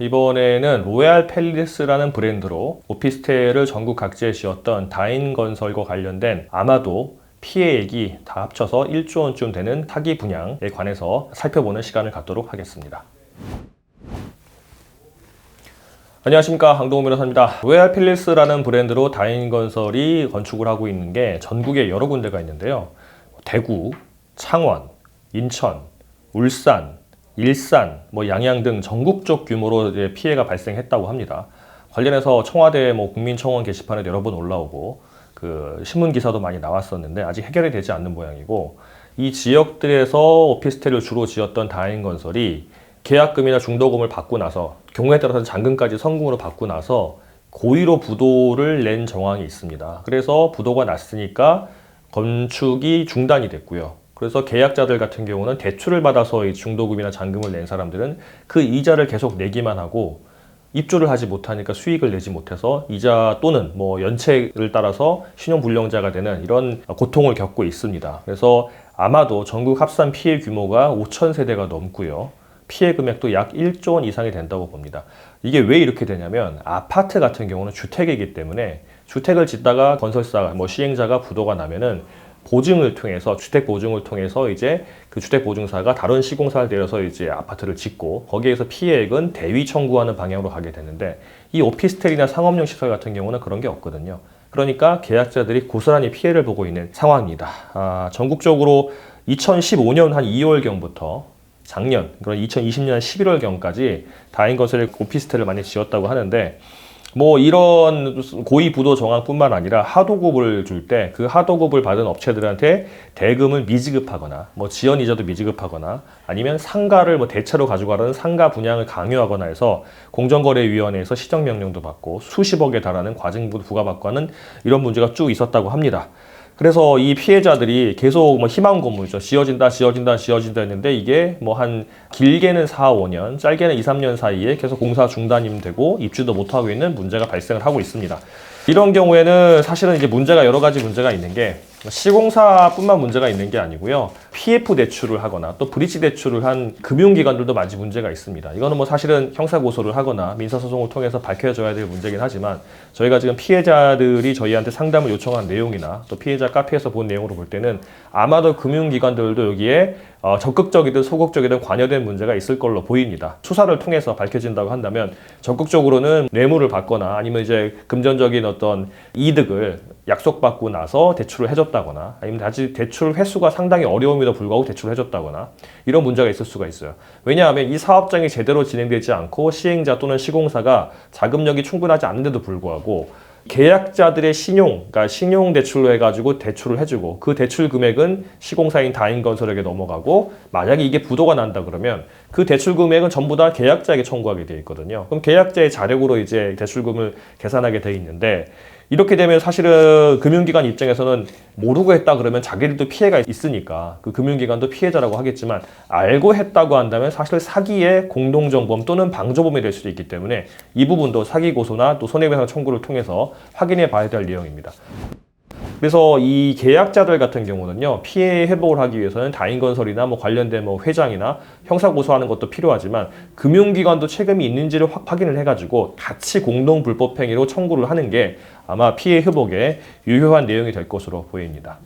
이번에는 로얄 팰리스라는 브랜드로 오피스텔을 전국 각지에 지었던 다인 건설과 관련된 아마도 피해액이 다 합쳐서 1조 원쯤 되는 사기 분양에 관해서 살펴보는 시간을 갖도록 하겠습니다. 안녕하십니까 강동호 변호사입니다. 로얄 팰리스라는 브랜드로 다인건설이 건축을 하고 있는 게 전국에 여러 군데가 있는데요. 대구, 창원, 인천, 울산, 일산, 뭐 양양 등 전국적 규모로 피해가 발생했다고 합니다. 관련해서 청와대 뭐 국민청원 게시판에 여러 번 올라오고 그 신문 기사도 많이 나왔었는데 아직 해결이 되지 않는 모양이고 이 지역들에서 오피스텔을 주로 지었던 다인건설이 계약금이나 중도금을 받고 나서 경우에 따라서는 잔금까지 성금으로 받고 나서 고의로 부도를 낸 정황이 있습니다. 그래서 부도가 났으니까 건축이 중단이 됐고요. 그래서 계약자들 같은 경우는 대출을 받아서 이 중도금이나 잔금을 낸 사람들은 그 이자를 계속 내기만 하고 입주를 하지 못하니까 수익을 내지 못해서 이자 또는 뭐 연체를 따라서 신용불량자가 되는 이런 고통을 겪고 있습니다. 그래서 아마도 전국 합산 피해 규모가 5천 세대가 넘고요. 피해 금액도 약 1조 원 이상이 된다고 봅니다. 이게 왜 이렇게 되냐면 아파트 같은 경우는 주택이기 때문에 주택을 짓다가 건설사가 뭐 시행자가 부도가 나면은 보증을 통해서 주택 보증을 통해서 이제 그 주택 보증사가 다른 시공사를 내려서 이제 아파트를 짓고 거기에서 피해액은 대위 청구하는 방향으로 가게 되는데 이 오피스텔이나 상업용 시설 같은 경우는 그런 게 없거든요. 그러니까 계약자들이 고스란히 피해를 보고 있는 상황입니다. 아, 전국적으로 2015년 한 2월경부터 작년, 그런 2020년 11월경까지 다인 건설의 오피스텔을 많이 지었다고 하는데 뭐 이런 고의 부도 정황뿐만 아니라 하도급을 줄 때 그 하도급을 받은 업체들한테 대금을 미지급하거나 뭐 지연 이자도 미지급하거나 아니면 상가를 뭐 대체로 가져가라는 상가 분양을 강요하거나 해서 공정거래위원회에서 시정 명령도 받고 수십억에 달하는 과징도 부과받고 하는 이런 문제가 쭉 있었다고 합니다. 그래서 이 피해자들이 계속 뭐 희망 건물이죠. 지어진다, 지어진다, 지어진다 했는데 이게 뭐 한 길게는 4, 5년, 짧게는 2, 3년 사이에 계속 공사 중단이 되고 입주도 못하고 있는 문제가 발생을 하고 있습니다. 이런 경우에는 사실은 이제 문제가 여러 가지 문제가 있는 게 시공사뿐만 문제가 있는 게 아니고요. PF 대출을 하거나 또 브릿지 대출을 한 금융기관들도 많이 문제가 있습니다. 이거는 뭐 사실은 형사고소를 하거나 민사소송을 통해서 밝혀져야 될 문제긴 하지만 저희가 지금 피해자들이 저희한테 상담을 요청한 내용이나 또 피해자 카페에서 본 내용으로 볼 때는 아마도 금융기관들도 여기에 어, 적극적이든 소극적이든 관여된 문제가 있을 걸로 보입니다. 수사를 통해서 밝혀진다고 한다면 적극적으로는 뇌물을 받거나 아니면 이제 금전적인 어떤 이득을 약속받고 나서 대출을 해줬다거나 아니면 다시 대출 회수가 상당히 어려움에도 불구하고 대출을 해줬다거나 이런 문제가 있을 수가 있어요. 왜냐하면 이 사업장이 제대로 진행되지 않고 시행자 또는 시공사가 자금력이 충분하지 않은데도 불구하고 계약자들의 신용, 그러니까 신용 대출로 해가지고 대출을 해주고 그 대출 금액은 시공사인 다인건설에게 넘어가고 만약에 이게 부도가 난다 그러면 그 대출 금액은 전부 다 계약자에게 청구하게 돼 있거든요. 그럼 계약자의 자력으로 이제 대출금을 계산하게 돼 있는데 이렇게 되면 사실은 금융기관 입장에서는 모르고 했다 그러면 자기들도 피해가 있으니까 그 금융기관도 피해자라고 하겠지만 알고 했다고 한다면 사실 사기의 공동정범 또는 방조범이 될 수도 있기 때문에 이 부분도 사기 고소나 또 손해배상 청구를 통해서 확인해 봐야 될 내용입니다. 그래서 이 계약자들 같은 경우는요 피해 회복을 하기 위해서는 다인건설이나 뭐 관련된 뭐 회장이나 형사 고소하는 것도 필요하지만 금융기관도 책임이 있는지를 확, 확인을 해가지고 같이 공동 불법행위로 청구를 하는 게 아마 피해 회복에 유효한 내용이 될 것으로 보입니다.